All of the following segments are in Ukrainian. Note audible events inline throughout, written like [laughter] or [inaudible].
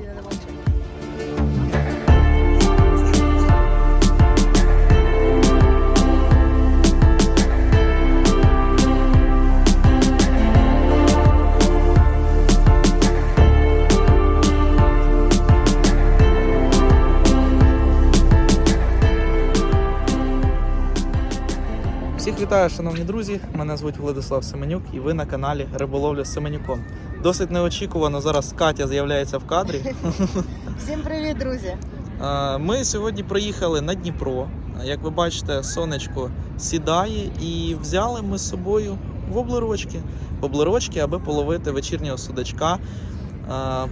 Аліна не вітаю, шановні друзі. Мене звуть Владислав Семенюк, і ви на каналі Риболовля з Семенюком. Досить неочікувано зараз Катя з'являється в кадрі. [laughs] Всім привіт, друзі! Ми сьогодні приїхали на Дніпро. Як ви бачите, сонечко сідає і взяли ми з собою воблерочки. Воблерочки, аби половити вечірнього судачка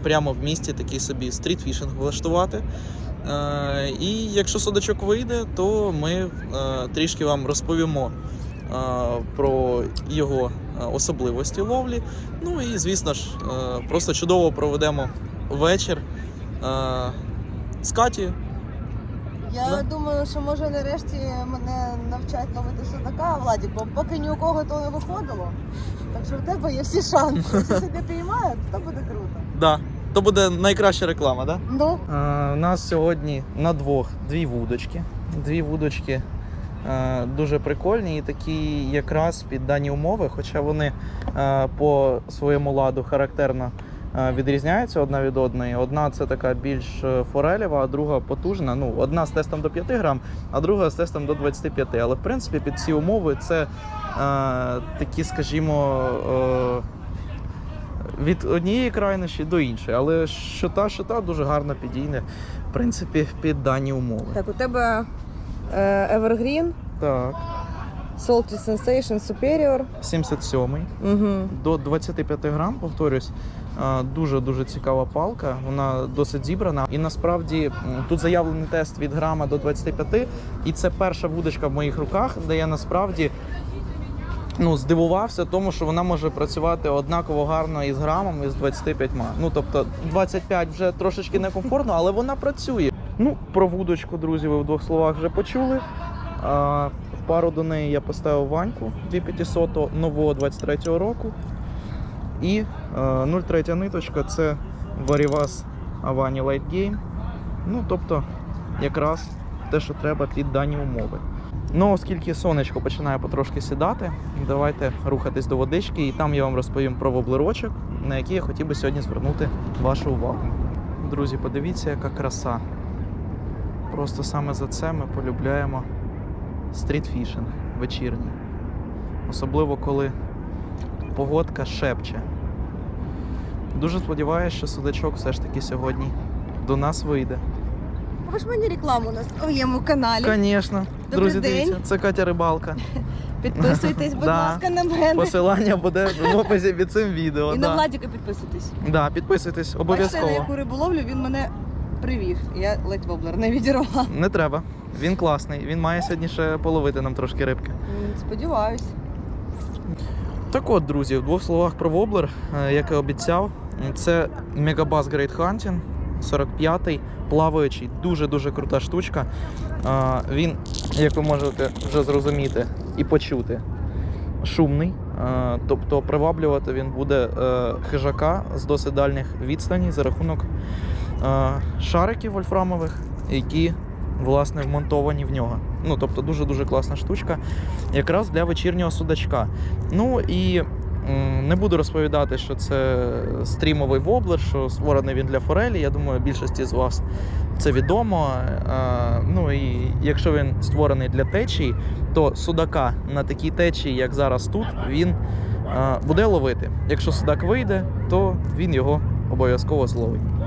прямо в місті такий собі стрітфішинг влаштувати. І якщо судачок вийде, то ми трішки вам розповімо про його особливості ловлі. Ну і звісно ж, просто чудово проведемо вечір з Катією. Я Да. думаю, що може нарешті мене навчать ловити судака, Владік, бо поки ні у кого то не виходило. Так що в тебе є всі шанси. Якщо [laughs] сьогодні піймають, то буде круто. Да. То буде найкраща реклама, так? Ну, Да? У нас сьогодні на двох дві вудочки. Дві вудочки дуже прикольні і такі якраз під дані умови, хоча вони е, по своєму ладу характерно е, відрізняються одна від одної. Одна це така більш е, форелєва, а друга потужна. Ну, одна з тестом до 5 грам, а друга з тестом до 25. Але в принципі під ці умови це е, такі, скажімо. Е, від однієї крайнощі до іншої, але що та, що та дуже гарно підійне, в принципі, під дані умови. так, у тебе е, Evergreen, Так, Salty Sensation Superior. 77-й Угу. до 25 грам, повторюсь. Дуже дуже цікава палка, вона досить зібрана. І насправді тут заявлений тест від грама до 25, і це перша вудочка в моїх руках, де я насправді ну, здивувався тому, що вона може працювати однаково гарно із грамом, і з 25. Ну тобто 25 вже трошечки некомфортно, але вона працює. Ну, про вудочку, друзі, ви в двох словах вже почули. А, в пару до неї я поставив ваньку 2500 нового 23-го року. І е, 0,3 ниточка це Varivas Avani Light Game. Ну, тобто, якраз те, що треба під дані умови. Ну, оскільки сонечко починає потрошки сідати, давайте рухатись до водички, і там я вам розповім про воблерочок, на який я хотів би сьогодні звернути вашу увагу. Друзі, подивіться, яка краса. Просто саме за це ми полюбляємо стрітфішинг вечірній. Особливо коли погодка шепче. Дуже сподіваюся, що судачок все ж таки сьогодні до нас вийде. Ви ж мені рекламу на своєму каналі. Звісно, друзі, день. дивіться, це Катя Рибалка. [laughs] Підписуйтесь, будь [laughs] Да. ласка, на мене. Посилання буде в описі під цим відео. І да. на Владіка підписуйтесь. Да, підписуйтесь, Бачите, обов'язково. на яку рибу ловлю, він мене привів. Я ледь воблер не відірвала. Не треба. Він класний. Він має сьогодні ще половити нам трошки рибки. Сподіваюсь. Так от, друзі, в двох словах про воблер, е, як і обіцяв, це Megabass Great Hunting 45-й плаваючий, дуже-дуже крута штучка. Е, Він, як ви можете вже зрозуміти і почути, шумний. Е, Тобто приваблювати він буде хижака з досить дальніх відстаней за рахунок шариків вольфрамових, які власне вмонтовані в нього. Ну, тобто дуже-дуже класна штучка, якраз для вечірнього судачка. Ну і не буду розповідати, що це стрімовий воблер, що створений він для форелі. Я думаю, більшості з вас це відомо. Е, ну і якщо він створений для течії, то судака на такій течії, як зараз тут, він е, буде ловити. Якщо судак вийде, то він його обов'язково зловить.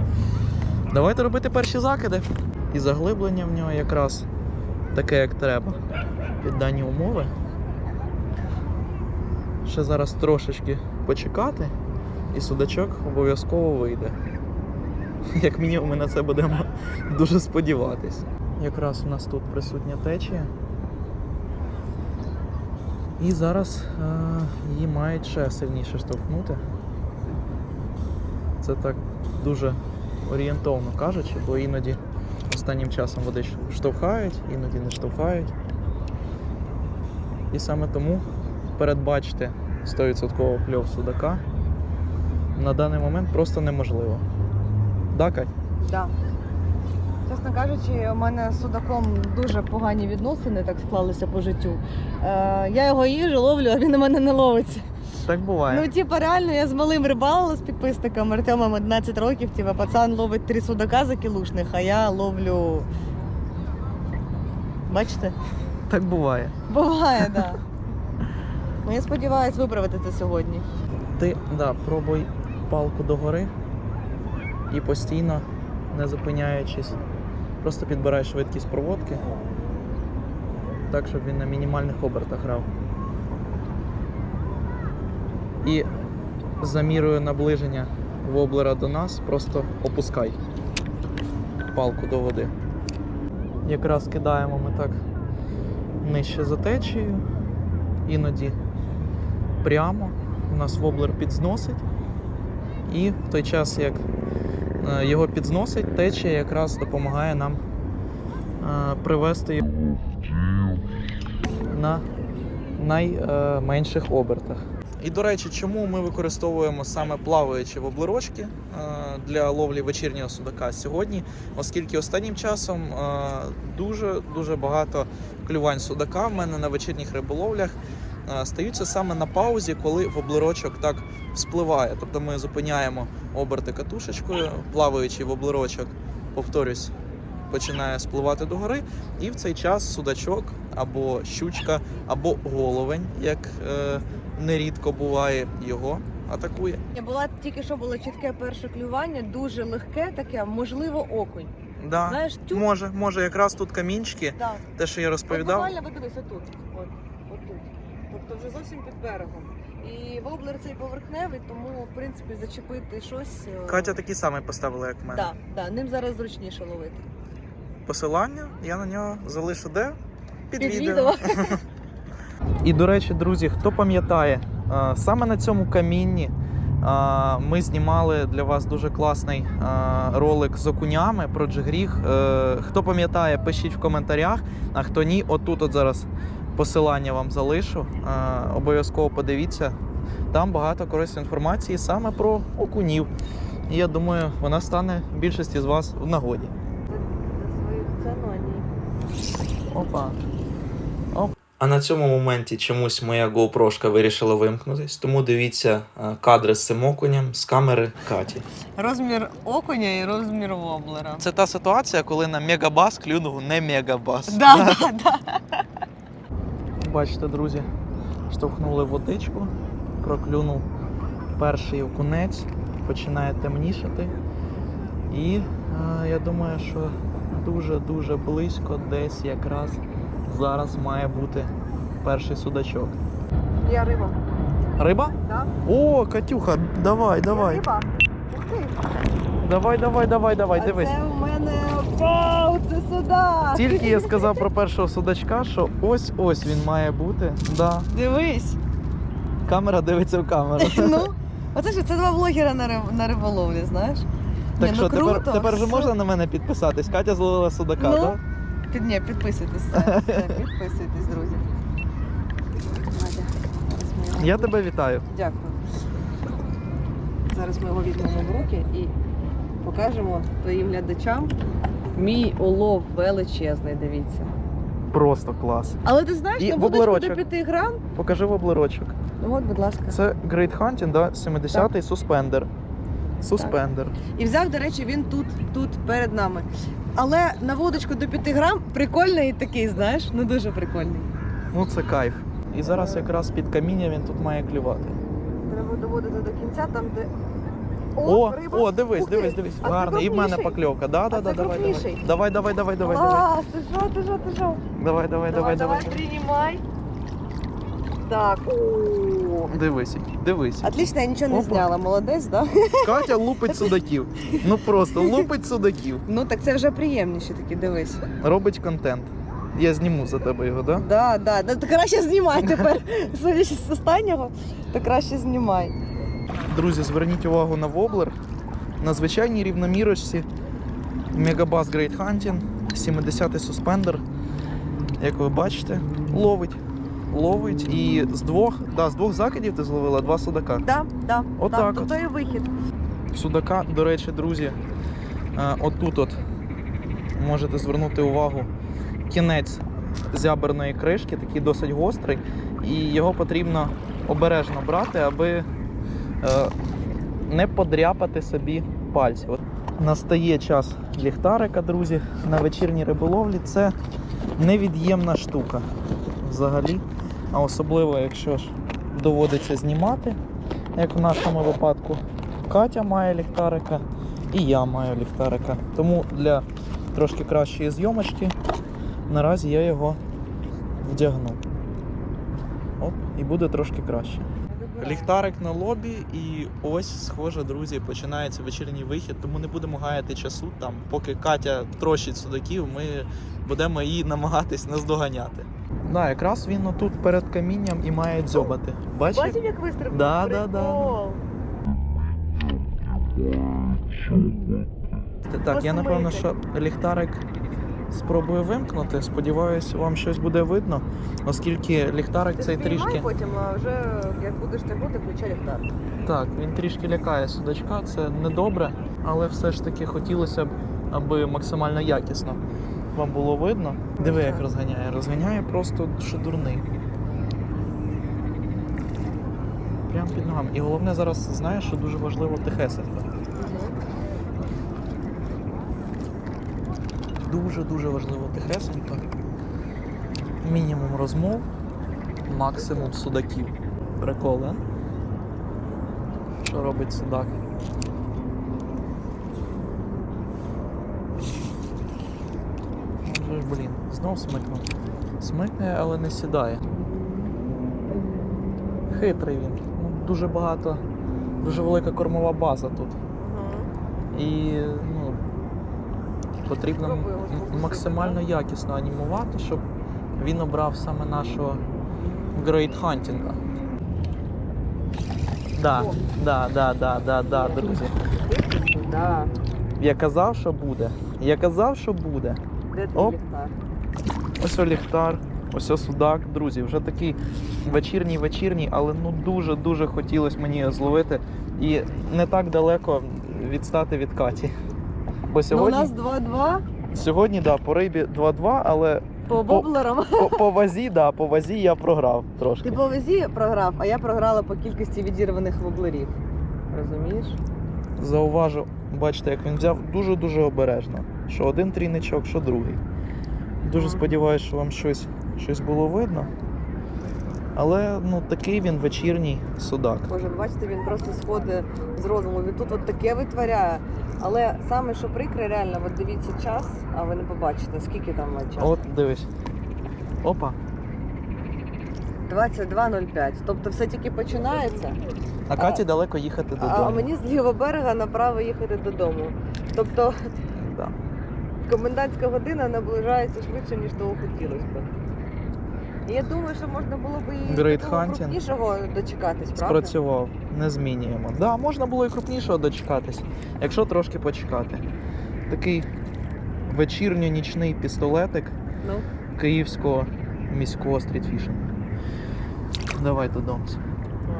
Давайте робити перші закиди. І заглиблення в нього якраз таке, як треба. Під дані умови. Ще зараз трошечки почекати, і судачок обов'язково вийде. [laughs] Як мінімум, ми на це будемо [laughs] дуже сподіватись. Якраз у нас тут присутня течія. І зараз е, її мають ще сильніше штовхнути. Це так дуже орієнтовно кажучи, бо іноді останнім часом води штовхають, іноді не штовхають. І саме тому передбачити 100% кльов судака на даний момент просто неможливо. Да, Кать? Да. Чесно кажучи, у мене з судаком дуже погані відносини так склалися по життю. Е, я його їжу, ловлю, а він на мене не ловиться. Так буває. Ну, типа, реально, я з малим рибалила з підписником Артемом 11 років. Типа, пацан ловить три судака за кілушних, а я ловлю. Бачите? Так буває. Буває, так. Да. [laughs] Ну, я сподіваюся виправити це сьогодні. Ти да, пробуй палку догори і постійно, не зупиняючись, просто підбирай швидкість проводки, так, щоб він на мінімальних обертах грав. І за мірою наближення воблера до нас просто опускай палку до води. Якраз кидаємо ми так нижче за течією, іноді прямо у нас воблер підзносить, і в той час, як е, його підзносить, течія якраз допомагає нам е, привести його на найменших обертах. І до речі, чому ми використовуємо саме плаваючі воблерочки е, для ловлі вечірнього судака сьогодні, оскільки останнім часом е, дуже дуже багато клювань судака в мене на вечірніх риболовлях е, стаються саме на паузі, коли воблерочок так вспливає. Тобто ми зупиняємо оберти катушечкою, плаваючий воблерочок, повторюсь, починає спливати догори, і в цей час судачок або щучка, або головень, як е, нерідко буває, його атакує. Я була тільки що було чітке перше клювання, дуже легке таке, можливо, окунь. Да. Знаєш, тюк. Може, може, якраз тут камінчики, Да. те, що я розповідав. Буквально подивись отут. От, отут. Тобто вже зовсім під берегом. І воблер цей поверхневий, тому в принципі зачепити щось. е, Катя такі самі поставила, як в мене. Да, да, ним зараз зручніше ловити. Посилання я на нього залишу де? Під, відео. І до речі, друзі, хто пам'ятає, е, саме на цьому камінні е, ми знімали для вас дуже класний е, ролик з окунями про джигріг. Е, Хто пам'ятає, пишіть в коментарях. А хто ні, отут от зараз посилання вам залишу. Е, Обов'язково подивіться. Там багато корисної інформації саме про окунів. І я думаю, вона стане більшості з вас в нагоді. Опа. А на цьому моменті чомусь моя GoPro вирішила вимкнутись, тому дивіться е, кадри з цим окунем з камери Каті. Розмір окуня і розмір воблера. Це та ситуація, коли на мегабас клюнув не мегабас. Да, да, да. Бачите, друзі, штовхнули водичку, проклюнув перший окунець, починає темнішати. І е, я думаю, що дуже-дуже близько десь якраз зараз має бути перший судачок. Я риба. Риба? Да? О, Катюха, давай, давай. Риба. Ух ти. Давай, давай, давай, давай, а дивись. Це у мене вау, це судак. Тільки я сказав про першого судачка, що ось ось він має бути. Да. Дивись. Камера дивиться в камеру. [laughs] ну, оце ж це два блогера на, риб, на риболовлі, знаєш? Так Ні, що ну, круто, тепер, тепер же все. можна на мене підписатись? Катя зловила судака, Ну, так? Під, ні, підписуйтесь, все, [laughs] все, підписуйтесь, друзі. Надя, зараз ми його- Я тебе вітаю. Дякую. Зараз ми його візьмемо в руки і покажемо твоїм глядачам. Мій улов величезний, дивіться. Просто клас. Але ти знаєш, І на будочку до воблерочок. 5 грам. Покажи воблерочок. Ну от, будь ласка. Це Great Hunting, да? 70-й суспендер. Суспендер. І взяв, до речі, він тут, тут перед нами. Але на водочку до 5 грам прикольний такий, знаєш, ну дуже прикольний. Ну це кайф. І зараз якраз під каміння він тут має клювати. Треба доводити до кінця, там де. О, риба. о, дивись, Ух ти. дивись, дивись. А це Гарно. І в мене крупніший? покльовка. Да, да, А да, це давай, давай. крупніший? Давай, давай, давай, давай, давай. Клас, ти що, ти що, ти що? Давай, давай, давай, давай. приймай. Так, о. Дивись, дивись. Отлично, я нічого не Опа. зняла, молодець, да? Катя лупить судаків. Ну просто лупить судаків. Ну так це вже приємніше таки, дивись. Робить контент. Я зніму за тебе його, да? Да, да, да, то краще знімай тепер. [laughs] Судячи з останнього, то краще знімай. Друзі, зверніть увагу на воблер. На звичайній рівномірочці Мегабас Great Hunting, 70-й суспендер. Як ви бачите, ловить. Ловить і з двох, да, з двох закидів ти зловила два судака. Да, да, Отак да, от. то і вихід. Судака, до речі, друзі, Е, Отут от можете звернути увагу кінець зяберної кришки, такий досить гострий, і його потрібно обережно брати, аби е, не подряпати собі пальці. От настає час ліхтарика, друзі, на вечірній риболовлі. Це невід'ємна штука взагалі. А особливо, якщо ж доводиться знімати, як в нашому випадку, Катя має ліхтарика і я маю ліхтарика. Тому для трошки кращої зйомочки наразі я його вдягну. Оп, і буде трошки краще. Ліхтарик на лобі, і ось, схоже, друзі, починається вечірній вихід, тому не будемо гаяти часу там. Поки Катя трощить судаків, ми будемо її намагатись наздоганяти. Да, якраз він отут перед камінням і має дзьобати. Бачиш? Бачив, як вистрибнув? Да, да, да. Так, я напевно, що ліхтарик спробую вимкнути. Сподіваюсь, вам щось буде видно, оскільки ліхтарик Ти цей трішки. потім, а вже як будеш тягнути, включай ліхтар. Так, він трішки лякає судачка, це недобре, але все ж таки хотілося б, аби максимально якісно вам було видно. Диви, як розганяє. Розганяє просто що дурний. Прямо під ногами. І головне зараз знаєш, що дуже важливо тихесенько. Дуже-дуже важливо тихесенько. Мінімум розмов, максимум судаків. Прикол, а? Що робить судак? Вже ж, блін, знов смикнув. Смикне, але не сідає. Хитрий він. Ну, дуже багато, дуже велика кормова база тут. І ну, потрібно максимально якісно анімувати, щоб він обрав саме нашого Great Hunting. Да, да, да, да, да, да, друзі. Да. Я казав, що буде. Я казав, що буде. Де Оп. ліхтар? Ось о ліхтар, ось о судак, друзі. Вже такий вечірній вечірній, але ну дуже дуже хотілося мені зловити і не так далеко відстати від Каті. Бо Ну, у нас 2-2 сьогодні да, по рибі 2-2, але по По- боблерам. по, по вазі, да, по вазі я програв трошки. Ти по вазі програв, а я програла по кількості відірваних воблерів. Розумієш? Зауважу, бачите, як він взяв дуже-дуже обережно. Що один трійничок, що другий. Дуже сподіваюся, що вам щось, щось було видно. Але ну, такий він вечірній судак. Боже, бачите, він просто сходить з розуму. Він тут от таке витворяє. Але саме що прикре, реально, от дивіться час, а ви не побачите, скільки там час. От дивись. Опа. 22.05. Тобто все тільки починається, А Каті далеко їхати додому. а мені з лівого берега направо їхати додому. Тобто Да. комендантська година наближається швидше, ніж того хотілося б. Я думаю, що можна було б і Great такого hunting. крупнішого дочекатись, правда? Спрацював, не змінюємо. Да, можна було і крупнішого дочекатись, якщо трошки почекати. Такий вечірньо-нічний пістолетик Ну, київського міського стрітфішингу. Давай додому.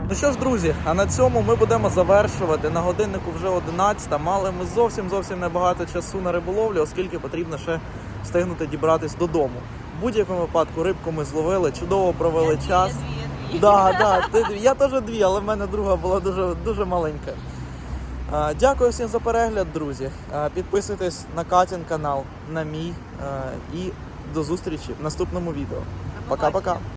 Ну що ж, друзі, а на цьому ми будемо завершувати. На годиннику вже 11. Мали ми зовсім зовсім небагато часу на риболовлю, оскільки потрібно ще встигнути дібратись додому. В будь-якому випадку рибку ми зловили, чудово провели час. Да, да, ти- я теж дві, але в мене друга була дуже, дуже маленька. А, Дякую всім за перегляд, друзі. А, Підписуйтесь на Катін канал, на мій. а, І до зустрічі в наступному відео. Пока-пока.